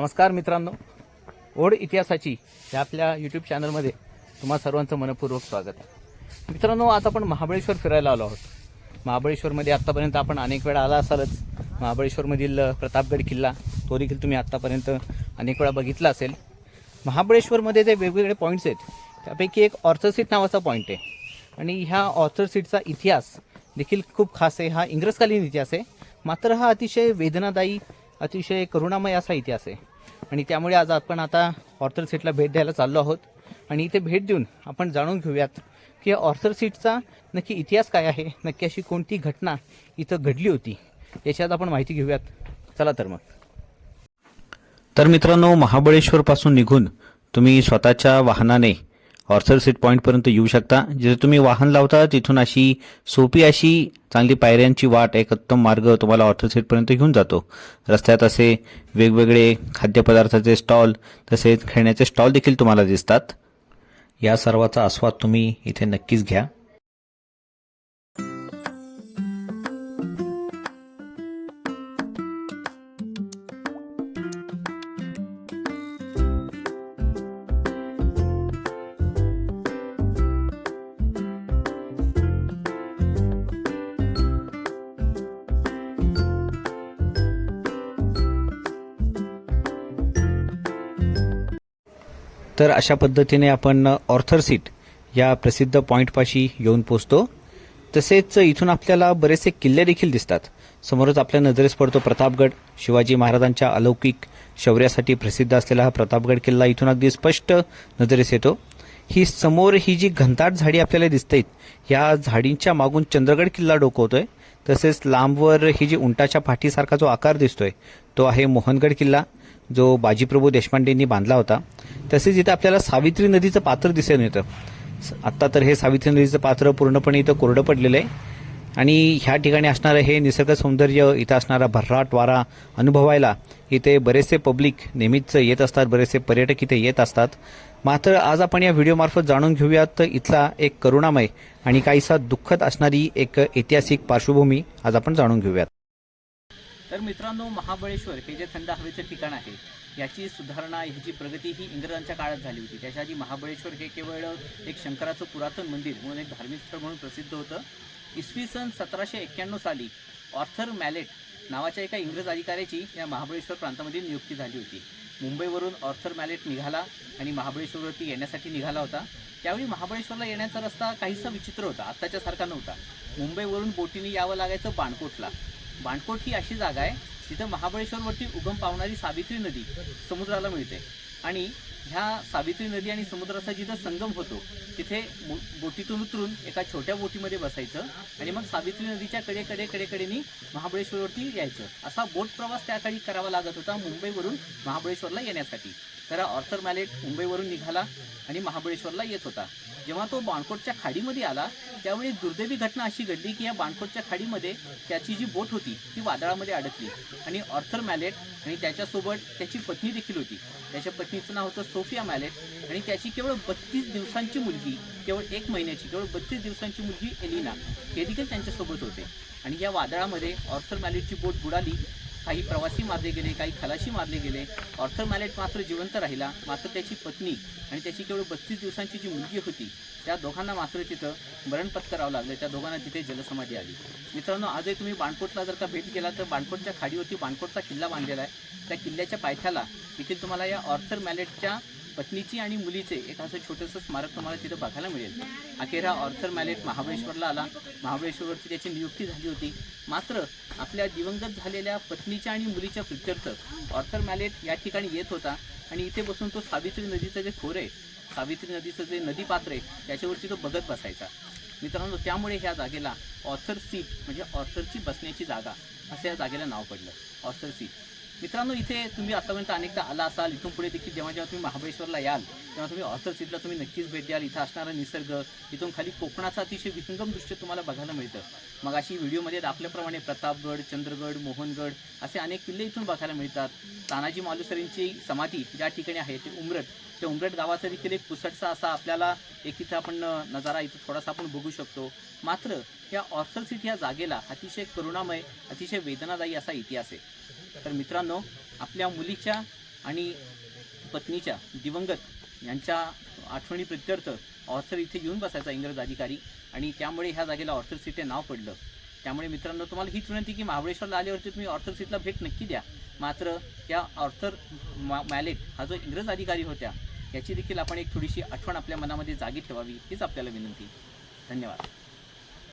नमस्कार मित्रांनो. ओढ इतिहासाची या आपल्या यूट्यूब चॅनलमध्ये तुम्हा सर्वांचं मनपूर्वक स्वागत आहे. मित्रांनो आज आपण महाबळेश्वर फिरायला आलो आहोत. महाबळेश्वरमध्ये आत्तापर्यंत आपण अनेक वेळा आला असालच. महाबळेश्वरमधील प्रतापगड किल्ला तो देखील तुम्ही आत्तापर्यंत अनेक वेळा बघितला असेल. महाबळेश्वरमध्ये जे वेगवेगळे पॉईंट्स आहेत त्यापैकी एक ऑर्थरसीट नावाचा पॉईंट आहे. आणि ह्या ऑर्थरसीटचा इतिहास देखील खूप खास आहे. हा इंग्रजकालीन इतिहास आहे. मात्र हा अतिशय वेदनादायी अतिशय करुणामय असा इतिहास आहे. आणि त्यामुळे आज आपण आता ऑर्थर सीटला भेट द्यायला चाललो आहोत. आणि इथे भेट देऊन आपण जाणून घेऊयात की ऑर्थर सीटचा नक्की इतिहास काय आहे नक्की अशी कोणती घटना इथं घडली होती याच्यात आपण माहिती घेऊयात. चला तर मग. तर मित्रांनो महाबळेश्वरपासून निघून तुम्ही स्वतःच्या वाहनाने ऑर्थर सीट पॉईंटपर्यंत येऊ शकता. जिथे तुम्ही वाहन लावता तिथून अशी सोपी अशी चांगली पायऱ्यांची वाट एक उत्तम मार्ग तुम्हाला ऑर्थर सीटपर्यंत घेऊन जातो. रस्त्यात असे वेगवेगळे खाद्यपदार्थाचे स्टॉल तसेच खेळण्याचे स्टॉल देखील तुम्हाला दिसतात. या सर्वाचा आस्वाद तुम्ही इथे नक्कीच घ्या. तर अशा पद्धतीने आपण ऑर्थर सीट या प्रसिद्ध पॉईंटपाशी येऊन पोचतो तसेच इथून आपल्याला बरेचसे किल्ले देखील दिसतात. समोरच आपल्या नजरेस पडतो प्रतापगड. शिवाजी महाराजांच्या अलौकिक शौर्यासाठी प्रसिद्ध असलेला हा प्रतापगड किल्ला इथून अगदी स्पष्ट नजरेस येतो. ही समोर ही जी घनदाट झाडी आपल्याला दिसते या झाडींच्या मागून चंद्रगड किल्ला डोकवतोय. तसेच लांबवर ही जी उंटाच्या पाठीसारखा जो आकार दिसतोय तो आहे मोहनगड किल्ला. जो बाजीप्रभू देशपांडेंनी बांधला होता तसेच इथं आपल्याला सावित्री नदीचं पात्र दिसून येतं. आत्ता तर हे सावित्री नदीचं पात्र पूर्णपणे इथं कोरडं पडलेलं आहे. आणि ह्या ठिकाणी असणारं हे निसर्ग सौंदर्य इथं असणारा भर्राट वारा अनुभवायला इथे बरेचसे पब्लिक नेहमीच येत असतात बरेचसे पर्यटक इथे येत असतात. मात्र आज आपण या व्हिडिओमार्फत जाणून घेऊयात इथला एक करुणामय आणि काहीसा दुःखद असणारी एक ऐतिहासिक पार्श्वभूमी आज आपण जाणून घेऊयात. तर मित्रांनो महाबळेश्वर हे जे थंड हवेचं ठिकाण आहे याची सुधारणा ह्याची प्रगती ही इंग्रजांच्या काळात झाली होती. त्याच्या आधी महाबळेश्वर हे केवळ एक शंकराचं पुरातन मंदिर म्हणून एक धार्मिक स्थळ म्हणून प्रसिद्ध होतं. इसवी सन सतराशे एक्क्याण्णव साली ऑर्थर मॅलेट नावाच्या एका इंग्रज अधिकाऱ्याची या महाबळेश्वर प्रांतामध्ये नियुक्ती झाली होती. मुंबईवरून ऑर्थर मॅलेट निघाला आणि महाबळेश्वरवरती येण्यासाठी निघाला होता. त्यावेळी महाबळेश्वरला येण्याचा रस्ता काहीसा विचित्र होता आत्ताच्यासारखा नव्हता. मुंबईवरून बोटीने यावं लागायचं बाणकोटला. बाणकोट ही अशी जागा आहे तिथं महाबळेश्वरवरती उगम पावणारी सावित्री नदी समुद्राला मिळते. आणि ह्या सावित्री नदी आणि समुद्राचा जिथं संगम होतो तिथे बोटीतून उतरून एका छोट्या बोटीमध्ये बसायचं आणि मग सावित्री नदीच्या कडेकडे कडेकडेनी महाबळेश्वरवरती यायचं. असा बोट प्रवास त्या काळी करावा लागत होता मुंबईवरून महाबळेश्वरला येण्यासाठी. तर ऑर्थर मॅलेट मुंबईवरून निघाला आणि महाबळेश्वरला येत होता. जेव्हा तो बाणकोटच्या खाडीमध्ये आला त्यावेळी दुर्दैवी घटना अशी घडली की या बाणकोटच्या खाडीमध्ये त्याची जी बोट होती ती वादळामध्ये अडकली. आणि ऑर्थर मॅलेट आणि त्याच्यासोबत त्याची पत्नी देखील होती. त्याच्या पत्नीचं नाव होतं सोफिया मॅलेट आणि त्याची केवळ बत्तीस दिवसांची मुलगी केवळ एक महिन्याची केवळ बत्तीस दिवसांची मुलगी एलिना हे देखील त्यांच्यासोबत होते. आणि या वादळामध्ये ऑर्थर मॅलेटची बोट बुडाली काही प्रवासी मारले गेले काही खलाशी मारले गेले. ऑर्थर मॅलेट मात्र जिवंत राहिला. मात्र त्याची पत्नी आणि त्याची केवळ बत्तीस दिवसांची जी मुलगी होती त्या दोघांना मात्र तिथं मरण पत्करावं लागलं. त्या दोघांना तिथे जलसमाधी आली. मित्रांनो आजही तुम्ही बाणकोटला जर का भेट केला तर बाणकोटच्या खाडीवरती बाणकोटचा किल्ला बांधलेला आहे. त्या किल्ल्याच्या पायथ्याला देखील तुम्हाला या ऑर्थर मॅलेटच्या पत्नीची आणि मुलीचे एक असं छोटंसं स्मारक तुम्हाला तिथं बघायला मिळेल. अखेर हा ऑर्थर मॅलेट महाबळेश्वरला आला. महाबळेश्वरवरती त्याची नियुक्ती झाली होती. मात्र आपल्या दिवंगत झालेल्या पत्नीच्या आणि मुलीच्या प्रित्यर्थ ऑर्थर मॅलेट या ठिकाणी येत होता आणि इथे बसून तो सावित्री नदीचं जे खोर आहे सावित्री नदीचं जे नदी पात्र आहे त्याच्यावरती तो बघत बसायचा. मित्रांनो त्यामुळे ह्या जागेला ऑर्थर सीट म्हणजे ऑर्थरची बसण्याची जागा असं या जागेला नाव पडलं. Arthur seat. मित्रांनो इथे तुम्ही आतापर्यंत अनेकदा आला असाल. इथून पुढे देखील जेव्हा जेव्हा तुम्ही महाबळेश्वरला याल तेव्हा तुम्ही ऑर्थर सीटला तुम्ही नक्कीच भेट द्याल. इथं असणारा निसर्ग. इथून खाली कोकणाचा अतिशय विसंगम दृश्य तुम्हाला बघायला मिळतं. मग अशी व्हिडिओमध्ये दाखल्याप्रमाणे प्रतापगड चंद्रगड मोहनगड असे अनेक किल्ले इथून बघायला मिळतात. तानाजी मालुसरींची समाधी ज्या ठिकाणी आहे ते उमरट. त्या उमरट गावाचा देखील एक पुसटसा असा आपल्याला एक इथं आपण नजारा इथं थोडासा आपण बघू शकतो. मात्र या ऑर्थर सीट या जागेला अतिशय करुणामय अतिशय वेदनादायी असा इतिहास आहे. तर मित्रांनो आपल्या मुलीच्या आणि पत्नीच्या दिवंगत यांच्या आठवणी प्रित्यर्थ ऑर्थर इथे येऊन बसायचा इंग्रज अधिकारी आणि त्यामुळे ह्या जागेला ऑर्थर सीट हे नाव पडलं. त्यामुळे मित्रांनो तुम्हाला हीच विनंती की महाबळेश्वरला आल्यावरती तुम्ही ऑर्थर सीटला भेट नक्की द्या. मात्र या ऑर्थर मा मॅलेट हा जो इंग्रज अधिकारी होत्या याची देखील आपण एक थोडीशी आठवण आपल्या मनामध्ये जागी ठेवावी हीच आपल्याला विनंती. धन्यवाद.